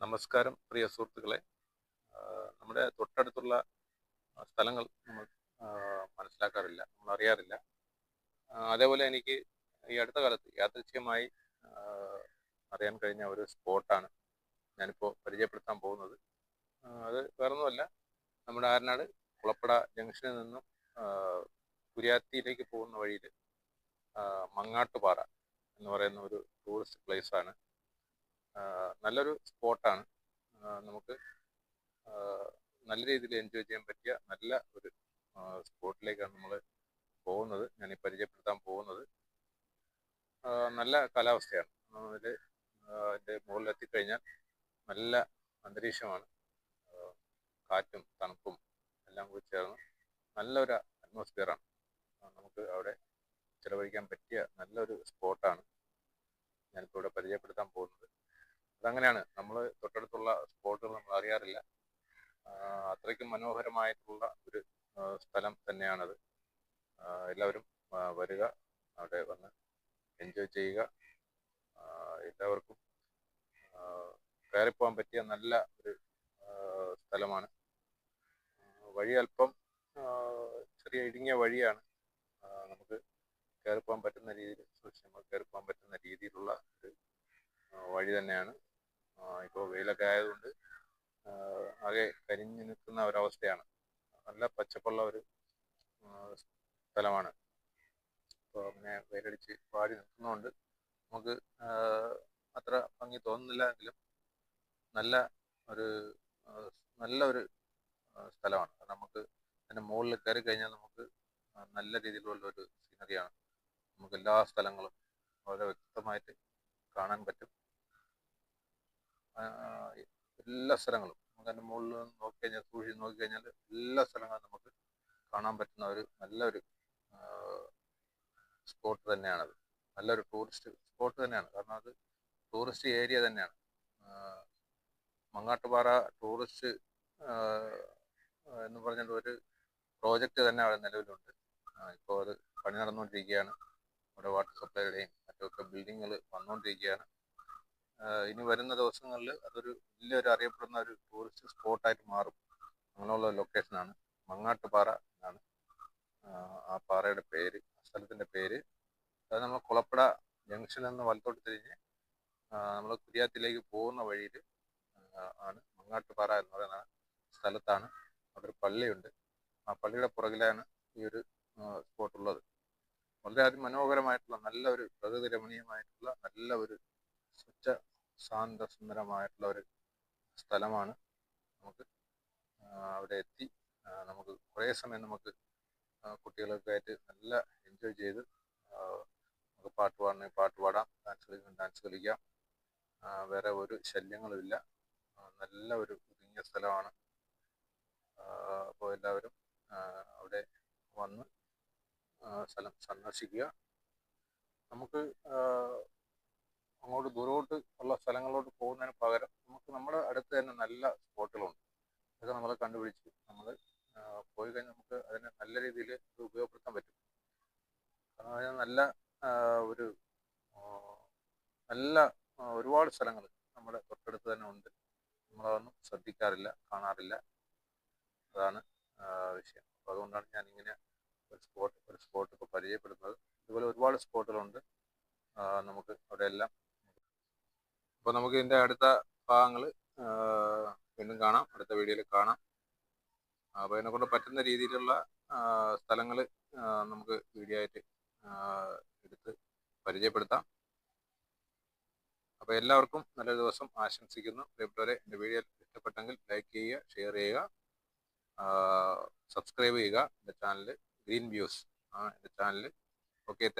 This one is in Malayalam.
നമസ്കാരം പ്രിയ സുഹൃത്തുക്കളെ. നമ്മുടെ തൊട്ടടുത്തുള്ള സ്ഥലങ്ങൾ നമ്മൾ മനസ്സിലാക്കാറില്ല നമ്മൾ അറിയാറില്ല. അതേപോലെ എനിക്ക് ഈ അടുത്ത കാലത്ത് യാദൃശ്യമായി അറിയാൻ കഴിഞ്ഞ ഒരു സ്പോട്ടാണ് ഞാനിപ്പോൾ പരിചയപ്പെടുത്താൻ പോകുന്നത്. അത് വേറൊന്നുമല്ല നമ്മുടെ ആരനാട് കുളപ്പട ജംഗ്ഷനിൽ നിന്നും കുര്യാത്തിയിലേക്ക് പോകുന്ന വഴിയിൽ മങ്ങാട്ടുപാറ എന്ന് പറയുന്ന ഒരു ടൂറിസ്റ്റ് പ്ലേസ് ആണ്. ആ, നല്ലൊരു സ്പോട്ടാണ്. നമുക്ക് നല്ല രീതിയിൽ എൻജോയ് ചെയ്യാൻ പറ്റിയ നല്ല ഒരു സ്പോട്ടിലേക്കാണ് നമ്മൾ പോകുന്നത്. ഞാൻ ഈ പരിചയപ്പെടുത്താൻ പോകുന്നത്. നല്ല കാലാവസ്ഥയാണ്. അതിൽ അതിന്റെ മുകളിലെത്തിക്കഴിഞ്ഞാൽ നല്ല അന്തരീക്ഷമാണ്. കാറ്റും തണുപ്പും എല്ലാം കൂടി ചേർന്ന് നല്ലൊരു അറ്റ്മോസ്ഫിയറാണ് നമുക്ക് അവിടെ ചിലവഴിക്കാൻ പറ്റിയ നല്ലൊരു സ്പോട്ടാണ്. ഞാനിപ്പോൾ ഇവിടെ പരിചയപ്പെടുത്താൻ പോകുന്നത്. അതങ്ങനെയാണ് നമ്മൾ തൊട്ടടുത്തുള്ള സ്പോട്ടുകൾ നമ്മൾ അറിയാറില്ല. അത്രയ്ക്കും മനോഹരമായിട്ടുള്ള ഒരു സ്ഥലം തന്നെയാണത്. എല്ലാവരും വരിക അവിടെ വന്ന് എൻജോയ് ചെയ്യുക. എല്ലാവർക്കും കയറിപ്പോകാൻ പറ്റിയ നല്ല ഒരു സ്ഥലമാണ്. വഴി അല്പം ചെറിയ ഇടുങ്ങിയ വഴിയാണ്. നമുക്ക് കയറിപ്പോകാൻ പറ്റുന്ന രീതിയിൽ സൂക്ഷിച്ച് നമുക്ക് കയറിപ്പോകാൻ പറ്റുന്ന രീതിയിലുള്ള ഒരു വഴി തന്നെയാണ്. ഇപ്പോൾ വെയിലൊക്കെ ആയതുകൊണ്ട് ആകെ കരിഞ്ഞു നിൽക്കുന്ന ഒരവസ്ഥയാണ്. നല്ല പച്ചപ്പുള്ള ഒരു സ്ഥലമാണ്. അപ്പോൾ അങ്ങനെ വെയിലടിച്ച് വാടി നിൽക്കുന്നതുകൊണ്ട് നമുക്ക് അത്ര ഭംഗി തോന്നുന്നില്ല എങ്കിലും നല്ല ഒരു നല്ല ഒരു സ്ഥലമാണ്. നമുക്ക് അതിന്റെ മുകളിൽ കയറി കഴിഞ്ഞാൽ നമുക്ക് നല്ല രീതിയിലുള്ള ഒരു സീനറിയാണ് നമുക്ക് എല്ലാ സ്ഥലങ്ങളും വളരെ വ്യക്തമായിട്ട് കാണാൻ പറ്റും. എല്ലാ സ്ഥലങ്ങളും. നമുക്ക് അതിന്റെ മുകളിൽ നോക്കി കഴിഞ്ഞാൽ സൂക്ഷിച്ച് നോക്കി കഴിഞ്ഞാൽ എല്ലാ സ്ഥലങ്ങളും നമുക്ക് കാണാൻ പറ്റുന്ന ഒരു നല്ലൊരു സ്പോട്ട് തന്നെയാണത്. നല്ലൊരു ടൂറിസ്റ്റ് സ്പോട്ട് തന്നെയാണ്. കാരണം അത് ടൂറിസ്റ്റ് ഏരിയ തന്നെയാണ്. മങ്ങാട്ടുപാറ ടൂറിസ്റ്റ് എന്ന് പറഞ്ഞിട്ട് ഒരു പ്രോജക്റ്റ് തന്നെ അവിടെ നിലവിലുണ്ട്. ഇപ്പോൾ അത് പണി നടന്നുകൊണ്ടിരിക്കുകയാണ്. അവിടെ വാട്ടർ സപ്ലൈയുടെയും മറ്റൊക്കെ ബിൽഡിങ്ങുകൾ വന്നുകൊണ്ടിരിക്കുകയാണ്. ഇനി വരുന്ന ദിവസങ്ങളിൽ അതൊരു വലിയൊരു അറിയപ്പെടുന്ന ഒരു ടൂറിസ്റ്റ് സ്പോട്ടായിട്ട് മാറും. അങ്ങനെയുള്ള ലൊക്കേഷനാണ് മങ്ങാട്ടുപാറ എന്നാണ്. ആ, പാറയുടെ പേര് സ്ഥലത്തിന്റെ പേര്. അത് നമ്മൾ കുളപ്പട ജംഗ്ഷനിൽ നിന്ന് വലത്തോട്ട് തിരിഞ്ഞ് നമ്മൾ കുര്യാത്തിലേക്ക് പോകുന്ന വഴിയിൽ ആണ് മങ്ങാട്ടുപാറ എന്ന് പറയുന്ന സ്ഥലത്താണ് അവിടെ ഒരു പള്ളിയുണ്ട്. ആ പള്ളിയുടെ പുറകിലാണ് ഈ ഒരു സ്പോട്ട് ഉള്ളത്. വളരെ അതിമനോഹരമായിട്ടുള്ള നല്ല ഒരു പ്രകൃതി രമണീയമായിട്ടുള്ള നല്ല ഒരു സ്വച്ഛ ശാന്ത സുന്ദരമായിട്ടുള്ള ഒരു സ്ഥലമാണ്. നമുക്ക് അവിടെ എത്തി നമുക്ക് കുറേ സമയം നമുക്ക് കുട്ടികളൊക്കെ ആയിട്ട് നല്ല എൻജോയ് ചെയ്ത് നമുക്ക് പാട്ട് പാടണമെങ്കിൽ പാട്ട് പാടാം ഡാൻസ് കളിക്കണം ഡാൻസ് കളിക്കാം. വേറെ ഒരു ശല്യങ്ങളുമില്ല. നല്ല ഒരു ഒതുങ്ങിയ സ്ഥലമാണ്. അപ്പോൾ എല്ലാവരും അവിടെ വന്ന് സ്ഥലം സന്ദർശിക്കുക. നമുക്ക് ആ, അങ്ങോട്ട് ദൂരോട്ട് ഉള്ള സ്ഥലങ്ങളിലോട്ട് പോകുന്നതിന് പകരം നമുക്ക് നമ്മുടെ അടുത്ത് തന്നെ നല്ല സ്പോട്ടുകളുണ്ട് അതൊക്കെ നമ്മൾ കണ്ടുപിടിച്ച് നമ്മൾ പോയി കഴിഞ്ഞാൽ നമുക്ക് അതിനെ നല്ല രീതിയിൽ അത് ഉപയോഗപ്പെടുത്താൻ പറ്റും. കാരണം നല്ല ഒരു നല്ല ഒരുപാട് സ്ഥലങ്ങൾ നമ്മുടെ തൊട്ടടുത്ത് തന്നെ ഉണ്ട്. നമ്മളതൊന്നും ശ്രദ്ധിക്കാറില്ല കാണാറില്ല. അതാണ് വിഷയം. അപ്പോൾ അതുകൊണ്ടാണ് ഞാൻ ഇങ്ങനെ ഒരു സ്പോട്ട് ഒരു സ്പോട്ട് ഇപ്പോൾ പരിചയപ്പെടുന്നത്. ഇതുപോലെ ഒരുപാട് സ്പോട്ടുകളുണ്ട്. നമുക്ക് അവിടെ എല്ലാം അപ്പോൾ നമുക്ക് ഇതിന്റെ അടുത്ത ഭാഗങ്ങൾ വീണ്ടും കാണാം. അടുത്ത വീഡിയോയിൽ കാണാം. അപ്പോൾ അതിനെക്കൊണ്ട് കൊണ്ട് പറ്റുന്ന രീതിയിലുള്ള സ്ഥലങ്ങൾ നമുക്ക് വീഡിയോ ആയിട്ട് എടുത്ത് പരിചയപ്പെടുത്താം. അപ്പോൾ എല്ലാവർക്കും നല്ലൊരു ദിവസം ആശംസിക്കുന്നു. പ്രിയപ്പെട്ടവരെ എന്റെ വീഡിയോ ഇഷ്ടപ്പെട്ടെങ്കിൽ ലൈക്ക് ചെയ്യുക ഷെയർ ചെയ്യുക സബ്സ്ക്രൈബ് ചെയ്യുക. എന്റെ ചാനൽ ഗ്രീൻ വ്യൂസ് ആ എന്റെ ചാനൽ ഓക്കെ